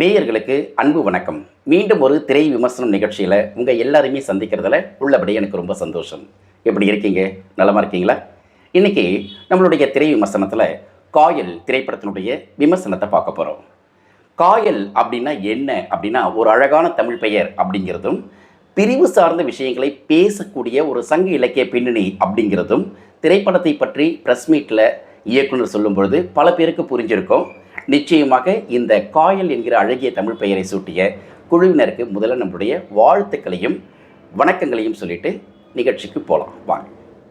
நேயர்களுக்கு அன்பு வணக்கம். மீண்டும் ஒரு திரை விமர்சனம் நிகழ்ச்சியில் உங்கள் எல்லாருமே சந்திக்கிறதுல உள்ளபடி எனக்கு ரொம்ப சந்தோஷம். எப்படி இருக்கீங்க? நலமாக இருக்கீங்களா? இன்னைக்கு நம்மளுடைய திரை விமர்சனத்தில் காயல் திரைப்படத்தினுடைய விமர்சனத்தை பார்க்க போகிறோம் காயல் அப்படின்னா என்ன? அப்படின்னா ஒரு அழகான தமிழ் பெயர் அப்படிங்கிறதும் பிரிவு சார்ந்த விஷயங்களை பேசக்கூடிய ஒரு சங்க இலக்கிய பின்னணி அப்படிங்கிறதும் திரைப்படத்தை பற்றி ப்ரெஸ் மீட்டில் இயக்குனர் சொல்லும் பொழுது பல பேருக்கு புரிஞ்சிருக்கும். நிச்சயமாக இந்த காயல் என்கிற அழகிய தமிழ் பெயரை சூட்டிய குழுவினருக்கு முதல்ல நம்மளுடைய வாழ்த்துக்களையும் வணக்கங்களையும் சொல்லிட்டு நிகழ்ச்சிக்கு போகலாம் வாங்க.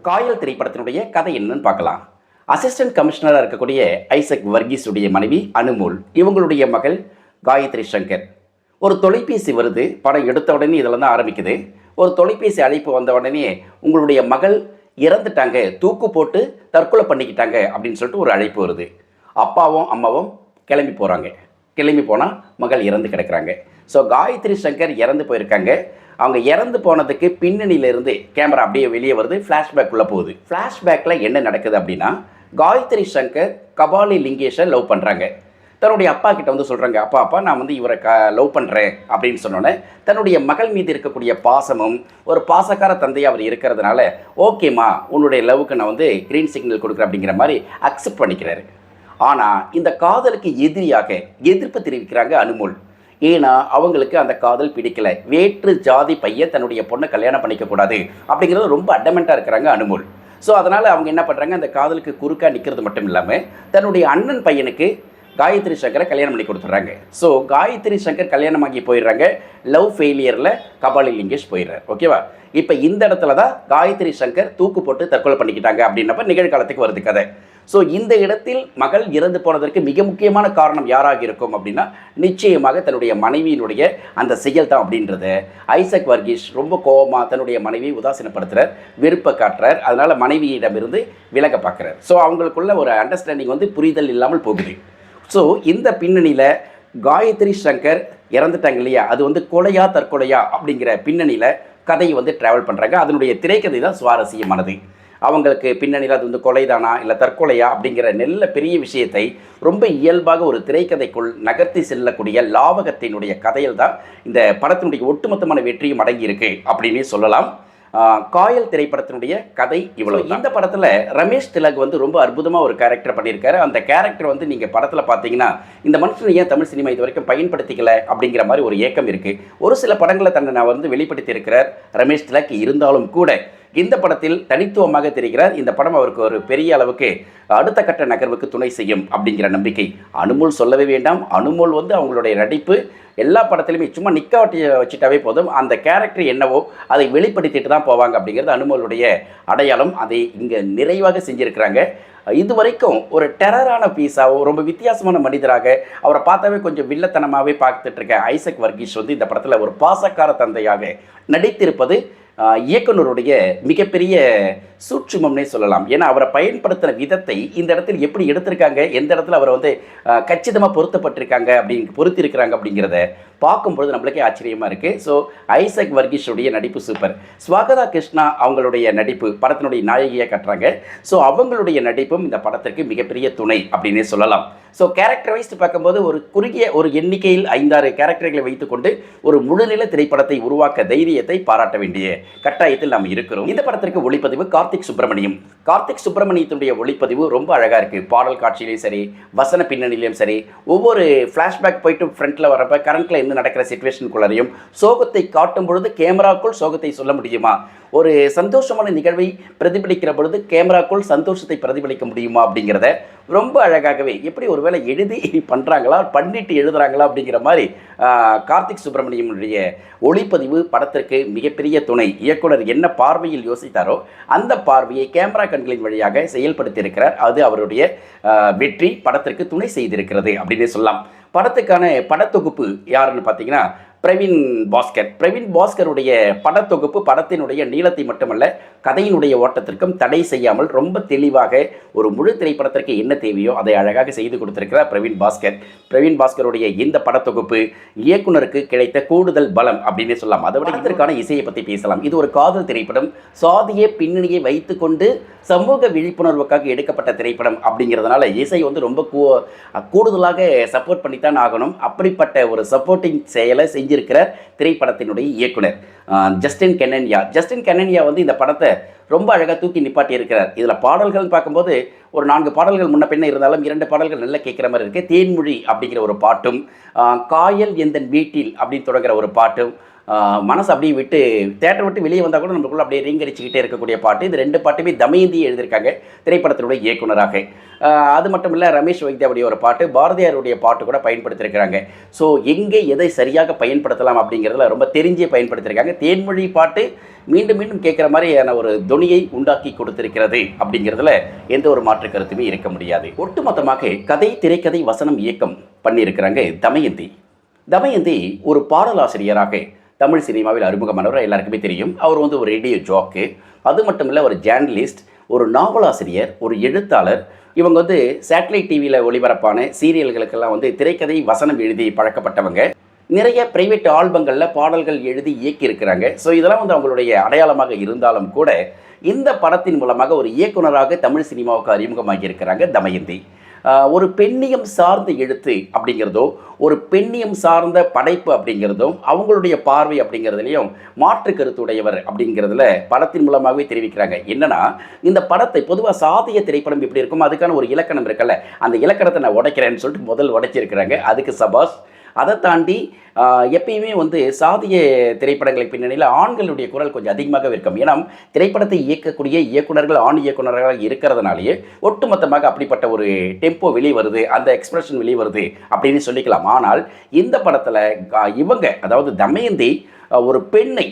காயல் திரைப்படத்தினுடைய கதை என்னன்னு பார்க்கலாம். அசிஸ்டன்ட் கமிஷனராக இருக்கக்கூடிய ஐசக் வர்கீஸுடைய மனைவி அனுமூல் இவங்களுடைய மகள் காயத்ரி சங்கர். ஒரு தொலைபேசி வருது படம் எடுத்த உடனே இதில் தான் ஆரம்பிக்குது. ஒரு தொலைபேசி அழைப்பு வந்த உடனே உங்களுடைய மகள் இறந்துட்டாங்க தூக்கு போட்டு தற்கொலை பண்ணிக்கிட்டாங்க அப்படின்னு சொல்லிட்டு ஒரு அழைப்பு வருது. அப்பாவும் அம்மாவும் கிளம்பி போகிறாங்க கிளம்பி போனால் மகள் இறந்து கிடக்கிறாங்க. ஸோ காயத்ரி சங்கர் இறந்து போயிருக்காங்க. அவங்க இறந்து போனதுக்கு பின்னணியிலிருந்து கேமரா அப்படியே வெளியே வருது. ஃப்ளாஷ்பேக்குள்ளே போகுது. ஃப்ளாஷ்பேக்கில் என்ன நடக்குது அப்படின்னா காயத்ரி சங்கர் கபாலி லிங்கேஷை லவ் பண்ணுறாங்க தன்னுடைய அப்பா கிட்ட வந்து சொல்கிறாங்க அப்பா அப்பா நான் வந்து இவரை க லவ் பண்ணுறேன் அப்படின்னு சொன்னோன்னே தன்னுடைய மகள் மீது இருக்கக்கூடிய பாசமும் ஒரு பாசக்கார தந்தை அவர் இருக்கிறதுனால ஓகேம்மா உன்னுடைய லவ்வுக்கு நான் வந்து க்ரீன் சிக்னல் கொடுக்குறேன் அப்படிங்கிற மாதிரி அக்செப்ட் பண்ணிக்கிறாரு. ஆனால் இந்த காதலுக்கு எதிரியாக எதிர்ப்பு தெரிவிக்கிறாங்க அனுமோல். ஏன்னா அவங்களுக்கு அந்த காதல் பிடிக்கல. வேற்று ஜாதி பையன் தன்னுடைய பொண்ணை கல்யாணம் பண்ணிக்கக்கூடாது அப்படிங்கிறது ரொம்ப அடமெண்ட்டாக இருக்கிறாங்க அனுமோல். ஸோ அதனால் அவங்க என்ன பண்ணுறாங்க அந்த காதலுக்கு குறுக்காக நிற்கிறது மட்டும் இல்லாமல் தன்னுடைய அண்ணன் பையனுக்கு காயத்ரி சங்கரை கல்யாணம் பண்ணி கொடுத்துட்றாங்க. ஸோ காயத்ரி சங்கர் கல்யாணமாகி போயிடுறாங்க. லவ் ஃபெயிலியரில் கபாலி லிங்கேஷ் போயிடுறார். ஓகேவா இப்போ இந்த இடத்துல தான் காயத்ரி சங்கர் தூக்கு போட்டு தற்கொலை பண்ணிக்கிட்டாங்க அப்படின்னப்ப நிகழ்காலத்துக்கு வருது கதை. ஸோ இந்த இடத்தில் மகள் இறந்து போனதற்கு மிக முக்கியமான காரணம் யாராக இருக்கும் அப்படின்னா நிச்சயமாக தன்னுடைய மனைவியினுடைய அந்த செயல் தான் அப்படின்றத. ஐசக் வர்கீஸ் ரொம்ப கோபமாக தன்னுடைய மனைவியை உதாசீனப்படுத்துறார் வெறுப்பை காட்டுறார். அதனால் மனைவியிடமிருந்து விலக பார்க்குறார். ஸோ அவங்களுக்குள்ள ஒரு அண்டர்ஸ்டாண்டிங் வந்து புரிதல் இல்லாமல் போகுது. ஸோ இந்த பின்னணியில் காயத்ரி சங்கர் இறந்துட்டாங்க இல்லையா? அது வந்து கொலையா தற்கொலையா அப்படிங்கிற பின்னணியில் கதையை வந்து ட்ராவல் பண்ணுறாங்க அதனுடைய திரைக்கதை தான் சுவாரஸ்யமானது. அவங்களுக்கு பின்னணியில் அது வந்து கொலைதானா இல்லை தற்கொலையா அப்படிங்கிற நல்ல பெரிய விஷயத்தை ரொம்ப இயல்பாக ஒரு திரைக்கதைக்குள் நகர்த்தி செல்லக்கூடிய லாவகத்தினுடைய கதையில் தான் இந்த படத்தினுடைய ஒட்டுமொத்தமான வெற்றியும் அடங்கியிருக்கு அப்படின்னு அப்படின்னே சொல்லலாம் காயல் திரைப்படத்தினுடைய கதை இவ்வளவு இந்த படத்தில் ரமேஷ் திலக் வந்து ரொம்ப அற்புதமாக ஒரு கேரக்டர் பண்ணியிருக்காரு. அந்த கேரக்டர் வந்து நீங்கள் படத்தில் பார்த்தீங்கன்னா இந்த மனுஷன் ஏன் தமிழ் சினிமா இது வரைக்கும் பயன்படுத்திக்கல அப்படிங்கிற மாதிரி ஒரு ஏக்கம் இருக்குது ஒரு சில படங்களை தன்னை நான் வந்து வெளிப்படுத்தி இருக்கிறார் ரமேஷ் திலக். இருந்தாலும் கூட இந்த படத்தில் தனித்துவமாக தெரிகிறார். இந்த படம் அவருக்கு ஒரு பெரிய அளவுக்கு அடுத்த கட்ட நகர்வுக்கு துணை செய்யும் அப்படிங்கிற நம்பிக்கை அனுமோல் சொல்லவே வேண்டாம். அனுமோல் வந்து அவங்களுடைய நடிப்பு. எல்லா படத்திலுமே சும்மா நிற்க வட்டி வச்சுட்டாவே போதும். அந்த கேரக்டர் என்னவோ அதை வெளிப்படுத்திட்டு தான் போவாங்க அப்படிங்கிறது அனுமலுடைய அடையாளம். அதை இங்கே நிறைவாக செஞ்சுருக்கிறாங்க. இது வரைக்கும் ஒரு டெரரான பீஸாகவும் ரொம்ப வித்தியாசமான மனிதராக அவரை பார்த்தாவே கொஞ்சம் வில்லத்தனமாகவே பார்த்துட்ருக்க ஐசக் வர்கீஸ் வந்து இந்த படத்தில் ஒரு பாசக்கார தந்தையாக நடித்திருப்பது இயக்குனருடைய மிகப்பெரிய சூட்சுமம்னே சொல்லலாம். ஏன்னா அவரை பயன்படுத்தின விதத்தை இந்த இடத்தில் எப்படி எடுத்திருக்காங்க எந்த இடத்துல அவரை வந்து கச்சிதமாக பொருத்தப்பட்டிருக்காங்க அப்படிங்க பொருத்திருக்கிறாங்க அப்படிங்கிறத பார்க்கும்பொழுது நம்மளுக்கே ஆச்சரியமாக இருக்குது ஸோ ஐசக் வர்கீஷுடைய நடிப்பு சூப்பர் ஸ்வாகதா கிருஷ்ணா அவங்களுடைய நடிப்பு படத்தினுடைய நாயகியாக கட்டுறாங்க. ஸோ அவங்களுடைய நடிப்பும் இந்த படத்திற்கு மிகப்பெரிய துணை அப்படின்னே சொல்லலாம். ஸோ கேரக்டர் வைஸ்டு பார்க்கும்போது ஒரு குறுகிய ஒரு எண்ணிக்கையில் ஐந்தாறு கேரக்டர்களை வைத்துக்கொண்டு ஒரு முழுநில திரைப்படத்தை உருவாக்க தைரியத்தை பாராட்ட வேண்டிய கட்டாயத்தில் நாம் இருக்கிறோம். இந்த படத்திற்கு ஒளிப்பதிவு கார்த்திக் சுப்பிரமணியம். கார்த்திக் சுப்பிரமணியத்துடைய ஒளிப்பதிவு ரொம்ப அழகாக இருக்குது பாடல் காட்சியிலையும் சரி வசன பின்னணியிலையும் சரி ஒவ்வொரு ஃப்ளாஷ்பேக் போயிட்டு ஃப்ரண்ட்டில் வரப்போ கரண்ட்டில் என்ன நடக்கிற சுச்சுவேஷனுக்குள்ளரையும் சோகத்தை காட்டும் பொழுது கேமராக்குள் சோகத்தை சொல்ல முடியுமா? ஒரு சந்தோஷமான நிகழ்வை பிரதிபலிக்கிற பொழுது கேமராக்குள் சந்தோஷத்தை பிரதிபலிக்க முடியுமா அப்படிங்கிறத ரொம்ப அழகாகவே எப்படி ஒருவேளை எழுதி பண்ணுறாங்களா பண்ணிட்டு எழுதுறாங்களா அப்படிங்கிற மாதிரி கார்த்திக் சுப்பிரமணியனுடைய ஒளிப்பதிவு படத்திற்கு மிகப்பெரிய துணை இயக்குனர் என்ன பார்வையில் யோசித்தாரோ அந்த பார்வையை கேமரா கண்களின் வழியாக செயல்படுத்தியிருக்கிறார். அது அவருடைய வெற்றி படத்திற்கு துணை செய்திருக்கிறது அப்படின்னே சொல்லலாம். படத்துக்கான படத்தொகுப்பு யாருன்னு பார்த்தீங்கன்னா பிரவீன் பாஸ்கர். பிரவீன் பாஸ்கருடைய படத்தொகுப்பு படத்தினுடைய நீளத்தை மட்டுமல்ல கதையினுடைய ஓட்டத்திற்கும் தடை செய்யாமல் ரொம்ப தெளிவாக ஒரு முழு திரைப்படத்திற்கு என்ன தேவையோ அதை அழகாக செய்து கொடுத்திருக்கிறார் பிரவீன் பாஸ்கர். பிரவீன் பாஸ்கருடைய இந்த படத்தொகுப்பு இயக்குனருக்கு கிடைத்த கூடுதல் பலம் அப்படின்னு சொல்லலாம். அதை விட இதற்கான இசையை பற்றி பேசலாம். இது ஒரு காதல் திரைப்படம். சாதிய பின்னணியை வைத்துக்கொண்டு சமூக விழிப்புணர்வுக்காக எடுக்கப்பட்ட திரைப்படம் அப்படிங்கிறதுனால இசை வந்து ரொம்ப கூடுதலாக சப்போர்ட் பண்ணித்தான் ஆகணும். அப்படிப்பட்ட ஒரு சப்போர்ட்டிங் செயலை செஞ்சிருக்கிறார் திரைப்படத்தினுடைய இயக்குனர். ஜஸ்டின் கெனன்யா ஜஸ்டின் கெனன்யா வந்து இந்த படத்தை ரொம்ப அழகாக தூக்கி நிப்பாட்டி இருக்கிறார். இதில் பாடல்கள்னு பார்க்கும்போது ஒரு நான்கு பாடல்கள் முன்ன பின்ன இருந்தாலும் இரண்டு பாடல்கள் நல்லா கேட்குற மாதிரி இருக்குது தேன்மொழி அப்படிங்கிற ஒரு பாட்டும் காயல் எந்தன் வீட்டில் அப்படின்னு தொடங்குற ஒரு பாட்டும் மனசு அப்படியே விட்டு தேட்டர் விட்டு வெளியே வந்தால் கூட நம்மளுக்குள்ள அப்படியே ரீங்கரிச்சிக்கிட்டே இருக்கக்கூடிய பாட்டு. இது ரெண்டு பாட்டுமே தமயந்தி எழுதியிருக்காங்க திரைப்படத்தினுடைய இயக்குனராக. அது மட்டும் இல்லை ரமேஷ் வைத்தியாவுடைய ஒரு பாட்டு பாரதியாருடைய பாட்டு கூட பயன்படுத்தியிருக்கிறாங்க. ஸோ எங்கே எதை சரியாக பயன்படுத்தலாம் அப்படிங்கிறதுல ரொம்ப தெரிஞ்சே பயன்படுத்தியிருக்காங்க. தேன்மொழி பாட்டு மீண்டும் மீண்டும் கேட்குற மாதிரியான ஒரு துணியை உண்டாக்கி கொடுத்திருக்கிறது அப்படிங்கிறதுல எந்த ஒரு மாற்று கருத்துமே இருக்க முடியாது. ஒட்டுமொத்தமாக கதை திரைக்கதை வசனம் இயக்கம் பண்ணியிருக்கிறாங்க தமயந்தி. தமயந்தி ஒரு பாடலாசிரியராக தமிழ் சினிமாவில் அறிமுகமானவர் எல்லாருக்குமே தெரியும். அவர் வந்து ஒரு ரேடியோ ஜாக்கு. அது மட்டும் இல்லை ஒரு ஜேர்னலிஸ்ட் ஒரு நாவலாசிரியர் ஒரு எழுத்தாளர். இவங்க வந்து சேட்டலைட் டிவியில் ஒளிபரப்பான சீரியல்களுக்கெல்லாம் வந்து திரைக்கதை வசனம் எழுதி பழக்கப்பட்டவங்க. நிறைய பிரைவேட் ஆல்பங்களில் பாடல்கள் எழுதி இயக்கியிருக்கிறாங்க. ஸோ இதெல்லாம் வந்து அவங்களுடைய அடையாளமாக இருந்தாலும் கூட இந்த படத்தின் மூலமாக ஒரு இயக்குனராக தமிழ் சினிமாவுக்கு அறிமுகமாகி இருக்கிறாங்க தமயந்தி. ஒரு பெண்ணியம் சார்ந்த எழுத்து அப்படிங்கிறதோ ஒரு பெண்ணியம் சார்ந்த படைப்பு அப்படிங்கிறதும் அவங்களுடைய பார்வை அப்படிங்கிறதுலையும் மாற்று கருத்துடையவர் அப்படிங்கிறதுல படத்தின் மூலமாகவே தெரிவிக்கிறாங்க. என்னன்னா இந்த படத்தை பொதுவாக சாதிய திரைப்படம் எப்படி இருக்கும் அதுக்கான ஒரு இலக்கணம் இருக்கல அந்த இலக்கணத்தை நான் உடைக்கிறேன்னு சொல்லிட்டு முதல் உடைச்சிருக்கிறாங்க. அதுக்கு சபாஸ் அதை தாண்டி எப்பயுமே வந்து சாதிய திரைப்படங்களை பின்னணியில் ஆண்களுடைய குரல் கொஞ்சம் அதிகமாகவே இருக்கும். ஏன்னா திரைப்படத்தை இயக்கக்கூடிய இயக்குனர்கள் ஆண் இயக்குநர்களாக இருக்கிறதுனாலேயே ஒட்டுமொத்தமாக அப்படிப்பட்ட ஒரு டெம்போ வெளியே வருது அந்த எக்ஸ்பிரஷன் வெளியே வருது அப்படின்னு சொல்லிக்கலாம். ஆனால் இந்த படத்தில் இவங்க அதாவது தமயந்தி ஒரு பெண்ணை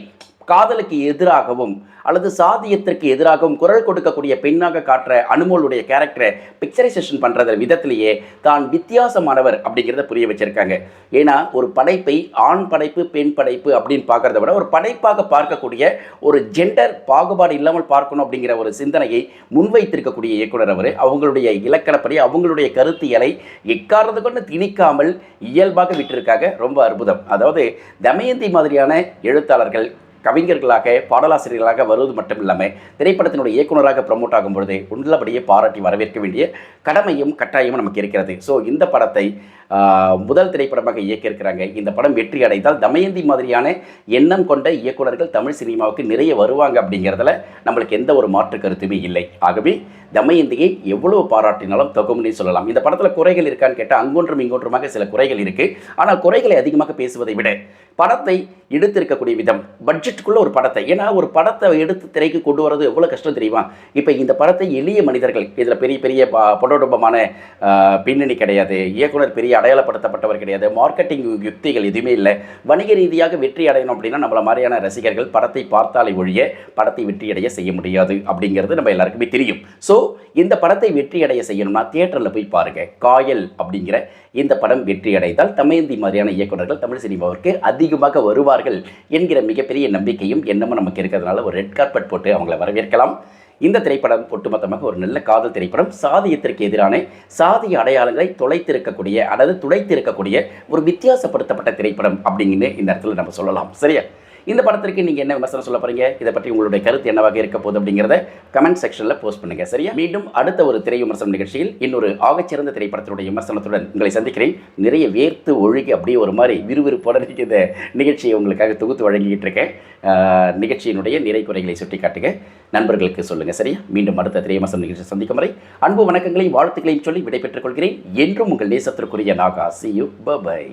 காதலுக்கு எதிராகவும் அல்லது சாதியத்திற்கு எதிராகவும் குரல் கொடுக்கக்கூடிய பெண்ணாக காட்டுற அனுமோளுடைய கேரக்டரை பிக்சரைசேஷன் பண்ணுற விதத்திலேயே தான் வித்தியாசமானவர் அப்படிங்கிறத புரிய வச்சிருக்காங்க. ஏன்னா ஒரு படைப்பை ஆண் படைப்பு பெண் படைப்பு அப்படின்னு பார்க்குறத விட ஒரு படைப்பாக பார்க்கக்கூடிய ஒரு ஜெண்டர் பாகுபாடு இல்லாமல் பார்க்கணும் அப்படிங்கிற ஒரு சிந்தனையை முன்வைத்திருக்கக்கூடிய இயக்குனர் அவர். அவங்களுடைய இலக்கணப்படி அவங்களுடைய கருத்தியலை எக்காரணத்தை கொண்டு திணிக்காமல் இயல்பாக விட்டிருக்காங்க. ரொம்ப அற்புதம். அதாவது தமயந்தி மாதிரியான எழுத்தாளர்கள் கவிஞர்களாக பாடலாசிரியர்களாக வருவது மட்டும் இல்லாமல் திரைப்படத்தினுடைய இயக்குனராக ப்ரமோட் ஆகும் பொழுது உள்ளபடியே பாராட்டி வரவேற்க வேண்டிய கடமையும் கட்டாயமும் நமக்கு இருக்கிறது. ஸோ இந்த படத்தை முதல் திரைப்படமாக இயக்கியிருக்கிறாங்க. இந்த படம் வெற்றி அடைந்தால் தமயந்தி மாதிரியான எண்ணம் கொண்ட இயக்குனர்கள் தமிழ் சினிமாவுக்கு நிறைய வருவாங்க அப்படிங்கிறதுல நம்மளுக்கு எந்த ஒரு மாற்று கருத்துமே இல்லை. ஆகவே தமயந்தியை எவ்வளவு பாராட்டினாலும் தொகும்னே சொல்லலாம். இந்த படத்தில் குறைகள் இருக்கான்னு கேட்டால் அங்கொன்றும் இங்கொன்றுமாக சில குறைகள் இருக்குது ஆனால் குறைகளை அதிகமாக பேசுவதை விட படத்தை எடுத்திருக்கக்கூடிய விதம் பட்ஜெட்டுக்குள்ளே ஒரு படத்தை ஏன்னா ஒரு படத்தை எடுத்து திரைக்கு கொண்டு வரது எவ்வளோ கஷ்டம் தெரியுமா? இப்போ இந்த படத்தை எளிய மனிதர்கள் இதில் பெரிய பெரிய ப- பின்னணி கிடையாது. இயக்குனர் பெரிய அடையாளப்படுத்தப்பட்டவர் கிடையாது. மார்க்கெட்டிங் யுக்திகள் எதுவுமே இல்லை. வணிக ரீதியாக வெற்றி அடையணும் அப்படின்னா நம்மள மாதிரியான ரசிகர்கள் படத்தை பார்த்தாலே ஒழிய படத்தை வெற்றியடைய செய்ய முடியாது அப்படிங்கிறது நம்ம எல்லாருக்குமே தெரியும். ஸோ இந்த படத்தை வெற்றியடைய செய்யணும்னா தியேட்டரில் போய் பாருங்கள் காயல் அப்படிங்கிற இந்த படம் வெற்றி அடைந்தால் தமயந்தி மாதிரியான இயக்குனர்கள் தமிழ் சினிமாவிற்கு அதிகமாக வருவார்கள் என்கிற மிகப்பெரிய நம்பிக்கையும் எண்ணமும் நமக்கு இருக்கிறதுனால ஒரு ரெட் கார்பெட் போட்டு அவங்கள வரவேற்கலாம். இந்த திரைப்படம் ஒட்டுமொத்தமாக ஒரு நல்ல காதல் திரைப்படம். சாதியத்திற்கு எதிரான சாதிய அடையாளங்களை தொலைத்திருக்கக்கூடிய அல்லது துளைத்திருக்கக்கூடிய ஒரு வித்தியாசப்படுத்தப்பட்ட திரைப்படம் அப்படிங்கன்னு இந்த இடத்துல நம்ம சொல்லலாம். சரியா? இந்த படத்திற்கு நீங்கள் என்ன விமர்சனம் சொல்ல போறீங்க? இதை பற்றி உங்களுடைய கருத்து என்னவாக இருக்க போகுது அப்படிங்கிறத கமெண்ட் செக்ஷனில் போஸ்ட் பண்ணுங்க சரியா? மீண்டும் அடுத்த ஒரு திரை விமர்சனம் நிகழ்ச்சியில் இன்னொரு ஆகச்சிறந்த திரைப்படத்தினுடைய விமர்சனத்துடன் உங்களை சந்திக்கிறேன். நிறைய வேர்த்து ஒழுகி அப்படியே ஒரு மாதிரி விறுவிறுப்போட நீங்கள் இந்த நிகழ்ச்சியை உங்களுக்காக தொகுத்து வழங்கிக்கிட்டு இருக்கேன். நிகழ்ச்சியினுடைய நிறை குறைகளை சுட்டி காட்டுங்க நண்பர்களுக்கு சொல்லுங்கள் சரியா? மீண்டும் அடுத்த திரை நிகழ்ச்சி சந்திக்கும் வரை அன்பு வணக்கங்களையும் வாழ்த்துக்களையும் சொல்லி விடைபெற்றுக் கொள்கிறேன். என்றும் உங்கள் நேசத்திற்குரிய Naga see you bye bye